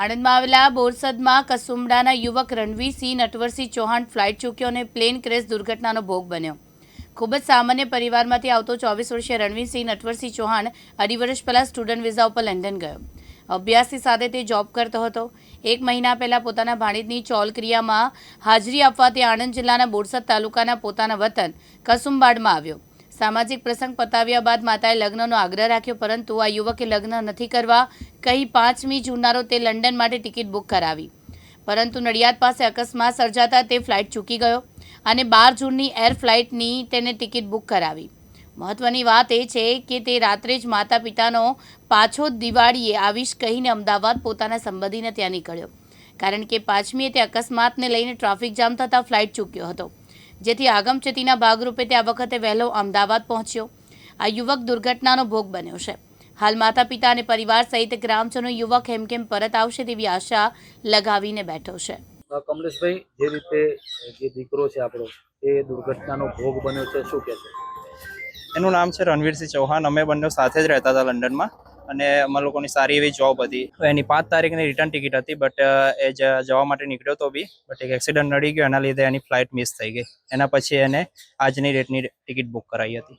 આણંદમાં આવેલા બોરસદમાં કસુંબડાના યુવક રણવીરસિંહ નટવરસિંહ ચૌહાણ ફ્લાઇટ ચૂક્યો અને પ્લેન ક્રેશ દુર્ઘટનાનો ભોગ બન્યો. ખૂબ જ સામાન્ય પરિવારમાંથી આવતો ચોવીસ વર્ષીય રણવીરસિંહ નટવરસિંહ ચૌહાણ અઢી વર્ષ પહેલાં સ્ટુડન્ટ વિઝા ઉપર લંડન ગયો. અભ્યાસની સાથે તે જોબ કરતો હતો. એક મહિના પહેલાં પોતાના ભાણેજની ચોલક્રિયામાં હાજરી આપવા તે આણંદ જિલ્લાના બોરસદ તાલુકાના પોતાના વતન કસુંબાડમાં આવ્યો. સામાજિક પ્રસંગ પતાવ્યા બાદ માતાએ લગ્નનો આગ્રહ રાખ્યો, પરંતુ આ યુવકે લગ્ન નથી કરવા કહી પાંચમી જૂનારો તે લંડન માટે ટિકિટ બુક કરાવી. પરંતુ નડિયાદ પાસે અકસ્માત સર્જાતા તે ફ્લાઇટ ચૂકી ગયો અને બાર જૂનની એર ફ્લાઇટની તેને ટિકિટ બુક કરાવી. મહત્વની વાત એ છે કે તે રાત્રે જ માતા પિતાનો પાછો દિવાળીએ આવીશ કહીને અમદાવાદ પોતાના સંબંધીને ત્યાં નીકળ્યો. કારણ કે પાંચમીએ તે અકસ્માતને લઈને ટ્રાફિક જામ થતાં ફ્લાઇટ ચૂક્યો હતો. જેથી આગમચેતીના ભાગરૂપે તે આ વખતે વહેલો અમદાવાદ પહોંચ્યો. આ યુવક દુર્ઘટનાનો ભોગ બન્યો છે. હાલ માતા પિતા અને પરિવાર સહિત ગ્રામજનો યુવક હેમકેમ પરત આવશે તેવી આશા લગાવીને બેઠો છે. કમલેશભાઈ જે રીતે જે દીકરો છે આપણો એ દુર્ઘટનાનો ભોગ બન્યો છે શું કહે છે? એનું નામ છે રણવીરસિંહ ચૌહાણ. અમે બંને સાથે જ રહેતા હતા લંડનમાં. અને અમારા લોકોની સારી એવી જોબ હતી. તો એની પાંચ તારીખની રિટર્ન ટિકિટ હતી બટ એ જવા માટે નીકળ્યો તો બી બટ એક એક્સિડન્ટ નડી ગયો એના લીધે એની ફ્લાઇટ મિસ થઈ ગઈ. એના પછી એને આજની ડેટની ટિકિટ બુક કરાવી હતી.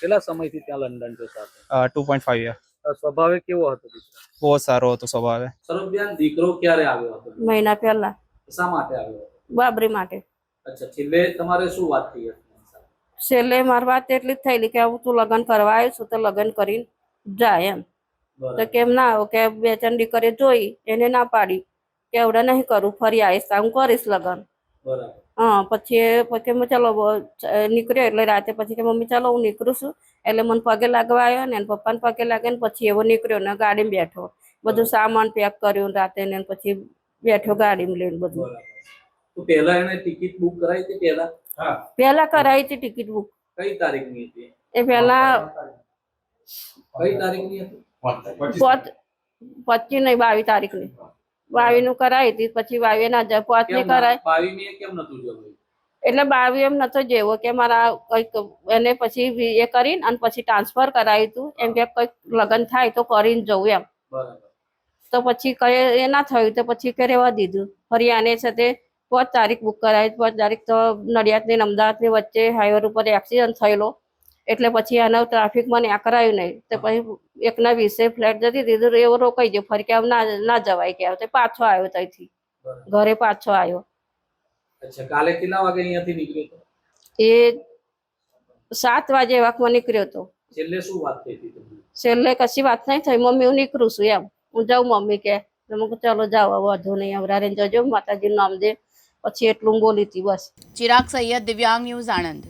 કેટલા સમયથી ત્યાં લંડન છો સાથે? ટુ પોઈન્ટ ફાઈવ યર સ્વભાવે કેવો હતો બહુ સારો હતો સ્વભાવે. સરોબિયાન દીકરો ક્યારે આવ્યો હતો? મહિના પહેલા. શા માટે આવ્યો બાબરી માટે. અચ્છા છેલ્લે તમારે શું વાત થઈ હતી છેલ્લે મારી વાત એટલી જ થયેલી કે હું તું લગ્ન કરવા આવ્યો છું તો લગ્ન કરીને જાય એમ. તો કેમ ના આવો કે બે ત્રણ દીકરીઓ જોઈ એને ના પાડી. કે એવડે નહીં કરું ફરી આવીશ હું કરીશ લગ્ન. બરાબર. હા પછી કે પછી મેં ચાલો નીકળ્યો એટલે રાતે પછી કે મમ્મી ચાલો હું નીકળું છું. એટલે મને પગે લાગવા આવ્યો ને પપ્પાને પગે લાગે ને પછી એવો નીકળ્યો ને ગાડીમાં બેઠો. બધું સામાન પેક કર્યું રાતે ને પછી બેઠો ગાડીમાં લઈને બધું. પેલા પહેલા એને ટિકિટ બુક કરાવી હતી પહેલા? પહેલા કરાવી હતી ટિકિટ બુક. કઈ તારીખની હતી? એ પહેલા કઈ તારીખની હતી? પચીસ નહીં બાવીસ તારીખની બાવી નું કરાવી હતી પછી બાવી ના જાય પોચની કરાય. એટલે બાવી એમ નતો જેવો કે મારા કંઈક એને પછી એ કરીને અને પછી ટ્રાન્સફર કરાવ્યું હતું. એમ કે કંઈક લગ્ન થાય તો કરીને જવું એમ. તો પછી કઈ એ ના થયું તો પછી કે રહેવા દીધું. ફરી આને છે તે પાંચ તારીખ બુક કરાવી. પાંચ તારીખ તો નડિયાદની ને અમદાવાદની વચ્ચે હાઈવે ઉપર એક્સિડન્ટ થયેલો. એટલે પછી આને ટ્રાફિકમાં મને આ કરાયું નહીં. તો પછી એકના વીસે ફ્લેટ જતી દીધું એવો રોકાઈ ગયો. ફરી કે આમ ના ના જવાય કે આવતે. પાછો આવ્યો ત્યાંથી ઘરે પાછો આવ્યો. અચ્છા કાલે કેટલા વાગે અહીંયાથી નીકળ્યો એ સાત વાગે વાકમાં નીકળ્યો હતો છેલ્લે શું વાત થઈ હતી છેલ્લે કશી વાત નહીં થઈ. મમ્મી હું નીકળું છું એમ. હું જાઉં મમ્મી કે તો ચાલો જાઓ વધુ વાંધો નહીં. અવરારે જજો માતાજીનું નામ દે. પછી એટલું બોલી હતી બસ. ચિરાગ સૈયદ દિવ્યાંગ ન્યૂઝ આણંદ.